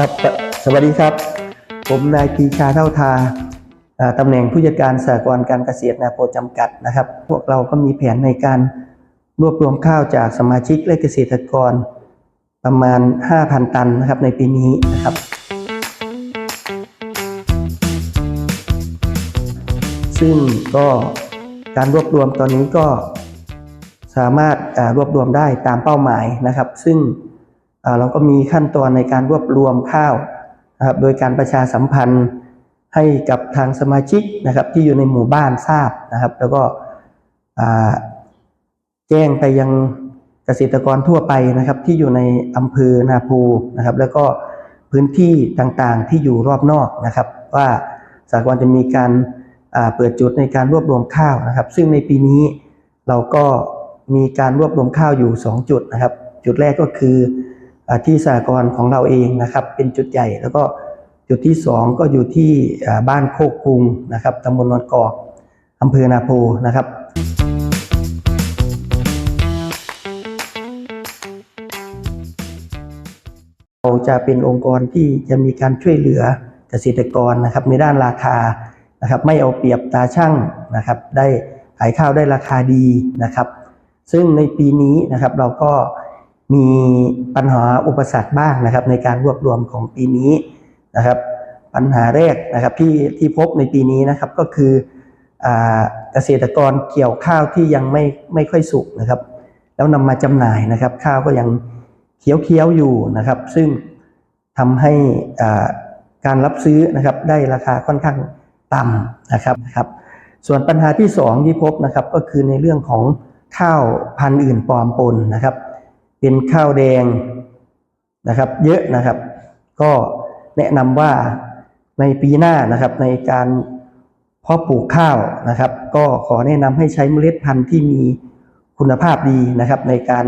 ครับสวัสดีครับ ผมนายปรีชาเท่าทาตำแหน่งผู้จัดการสหกรณ์การเกษตรนาโพจำกัดนะครับ พวกเราก็มีแผนในการรวบรวมข้าวจากสมาชิกและเกษตรกร ประมาณ 5,000 ตันนะครับในปีนี้นะครับ ซึ่งก็การรวบรวมตอนนี้ก็สามารถรวบรวมได้ตามเป้าหมายนะครับ ซึ่ง เราก็มีขั้นตอนในการรวบรวมข้าวนะครับโดยการประชาสัมพันธ์ให้กับทางสมาชิกนะครับที่อยู่ในหมู่บ้านทราบนะครับ แล้วก็แจ้งไปยังเกษตรกรทั่วไปนะครับ ที่อยู่ในอำเภอนาภูนะครับ แล้วก็พื้นที่ต่างๆที่อยู่รอบนอกนะครับ ว่าสากลจะมีการเปิดจุดในการรวบรวมข้าวนะครับ ซึ่งในปีนี้เราก็มีการรวบรวมข้าวอยู่ 2 จุดนะครับ จุดแรกก็คือ ที่สหกรณ์ของเราเองนะครับ เป็นจุดใหญ่ แล้วก็จุดที่ 2 ก็อยู่ที่บ้านโคกกรุงนะครับตำบลนนกอกอำเภอนาโพนะครับเราจะเป็นองค์กรที่จะมีการช่วยเหลือเกษตรกรนะครับในด้านราคานะครับไม่เอาเปรียบตาช่างนะครับ ได้ขายข้าวได้ราคาดีนะครับ ซึ่งในปีนี้นะครับเราก็ มีปัญหาอุปสรรคบ้างนะครับ ในการรวบรวมของปีนี้นะครับ ปัญหาแรกนะครับที่ที่พบในปีนี้นะครับก็คืออเกษตรกรเกี่ยวข้าวที่ยังไม่ไม่ค่อยสุกนะครับ แล้วนำมาจำหน่ายนะครับ ข้าวก็ยังเคี้ยวๆอยู่นะครับ ซึ่งทำให้การรับซื้อนะครับได้ราคาค่อนข้างต่ำนะครับนะครับ ส่วนปัญหาที่สองที่พบนะครับก็คือในเรื่องของข้าวพันธุ์อื่นปลอมปนนะครับ เป็นข้าวแดงนะครับ เยอะนะครับ ก็แนะนำว่าในปีหน้านะครับในการเพาะปลูกข้าวนะครับ ก็ขอแนะนำให้ใช้เมล็ดพันธุ์ที่มีคุณภาพดีนะครับในการ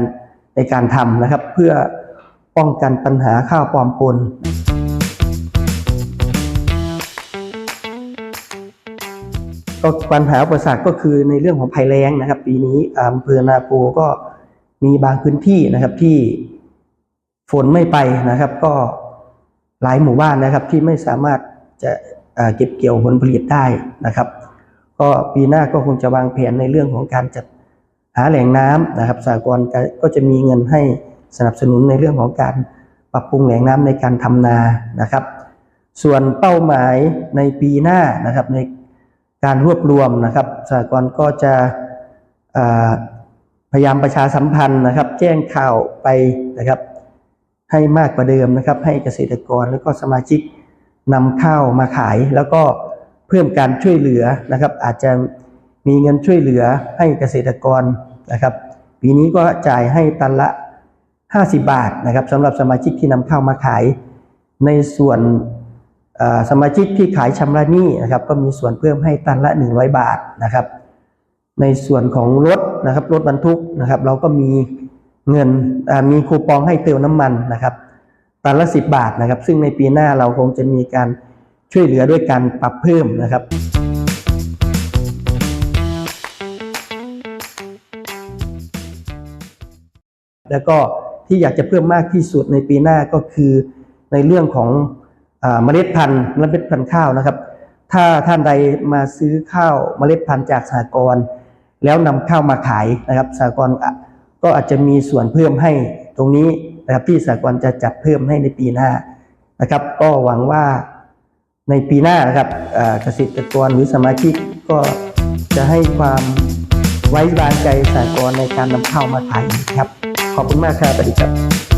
ในการทำนะครับ เพื่อป้องกันปัญหาข้าวปลอมปนก็ปัญหาอุปสรรคก็คือในเรื่องของภัยแล้งนะครับ ปีนี้อำเภอนาโพก็ มีบางพื้นที่นะครับที่ฝนไม่ไปนะครับ ก็หลายหมู่บ้านนะครับที่ไม่สามารถจะเก็บเกี่ยวผลผลิตได้นะครับ ก็ปีหน้าก็คงจะวางแผนในเรื่องของการจัดหาแหล่งน้ำนะครับสากลก็จะมีเงินให้สนับสนุนในเรื่องของการปรับปรุงแหล่งน้ำในการทำนานะครับ ส่วนเป้าหมายในปีหน้านะครับในการรวบรวมนะครับสหกรณ์ก็จะ พยายามประชาสัมพันธ์นะครับ แจ้งข่าวไปนะครับ ให้มากกว่าเดิมนะครับ ให้เกษตรกรแล้วก็สมาชิกนำข้าวมาขาย แล้วก็เพิ่มการช่วยเหลือนะครับ อาจจะมีเงินช่วยเหลือให้เกษตรกรนะครับปีนี้ก็จ่ายให้ตันละ 50 บาทนะครับสำหรับสมาชิกที่นำข้าวมาขาย ในส่วนสมาชิกที่ขายชำระหนี้นะครับ ก็มีส่วนเพิ่มให้ตันละ 100 บาทนะครับ ในส่วนของรถนะครับรถบรรทุกนะครับ เราก็มีเงินมีคูปองให้เติมน้ำมันนะครับตันละ10บาทนะครับ ซึ่งในปีหน้าเราคงจะมีการช่วยเหลือด้วยการปรับเพิ่มนะครับแล้วก็ที่อยากจะเพิ่มมากที่สุดในปีหน้าก็คือในเรื่องของอเมล็ดพันธุ์เมล็ดพันธุ์ข้าวนะครับ ถ้าท่านใดมาซื้อข้าวเมล็ดพันธุ์จากสหกรณ์ แล้วนำข้าวมาขายนะครับสากรณ์อะก็อาจจะมีส่วนเพิ่มให้ตรงนี้นะครับที่สากลจะจัดเพิ่มให้ในปีหน้านะครับ ก็หวังว่าในปีหน้านะครับเกษตรกรหรือสมาชิกก็จะให้ความไว้วางใจสากลในการนำข้าวมาขายครับ ขอบคุณมากครับสวัสดีครับ